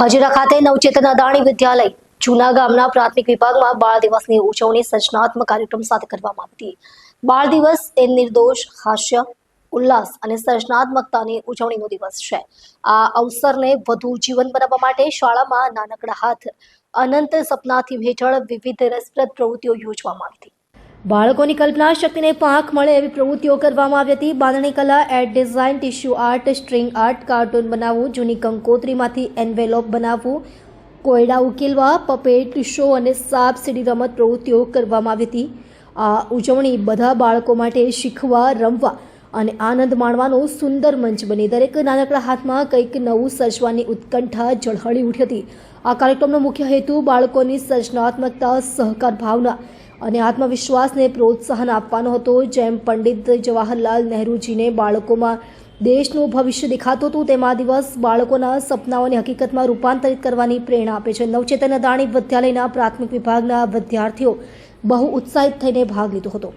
હજીરા ખાતે નવચેતન અદાણી વિદ્યાલય, જૂના ગામના પ્રાથમિક વિભાગમાં બાળ દિવસની ઉજવણી સર્જનાત્મક કાર્યક્રમ સાથે કરવામાં આવી હતી. બાળ દિવસ એ નિર્દોષ, હાસ્ય, ઉલ્લાસ અને સર્જનાત્મકતાની ઉજવણીનો દિવસ છે. આ અવસરને વધુ જીવન બનાવવા માટે શાળામાં નાનકડા હાથ, અનંત સપનાથી હેઠળ વિવિધ રસપ્રદ પ્રવૃત્તિઓ યોજવામાં આવી હતી. બાળકોની કલ્પના શક્તિને પાંખ મળે એવી પ્રવૃત્તિઓ કરવામાં આવી હતી. બાંધણી કલા and design, tissue art, string art, cartoon બનાવવું, જૂની કંકોત્રીમાંથી એન્વેલોપ બનાવવું, કોયડા ઉકેલવા, પપેટ શો અને સાપ સીડી રમત પ્રવૃત્તિઓ કરવામાં આવી હતી. આ ઉજવણી બધા બાળકો માટે શીખવા, રમવા અને આનંદ માણવાનો સુંદર મંચ બની. દરેક નાનકડા હાથમાં કંઈક નવું સર્જવાની ઉત્કંઠા ઝળહળી ઉઠી હતી. આ કાર્યક્રમનો મુખ્ય હેતુ બાળકોની સર્જનાત્મકતા, સહકાર, ભાવના અને આત્મવિશ્વાસને પ્રોત્સાહન આપવાનો હતો. જેમ પંડિત જવાહરલાલ નહેરુજીને બાળકોમાં દેશનું ભવિષ્ય દેખાતું હતું, તેમ દિવસ બાળકોના સપનાઓને હકીકતમાં રૂપાંતરિત કરવાની પ્રેરણા આપે છે. નવચેતન અદાણી વિદ્યાલયના પ્રાથમિક વિભાગના વિદ્યાર્થીઓ બહુ ઉત્સાહિત થઈને ભાગ લીધો હતો.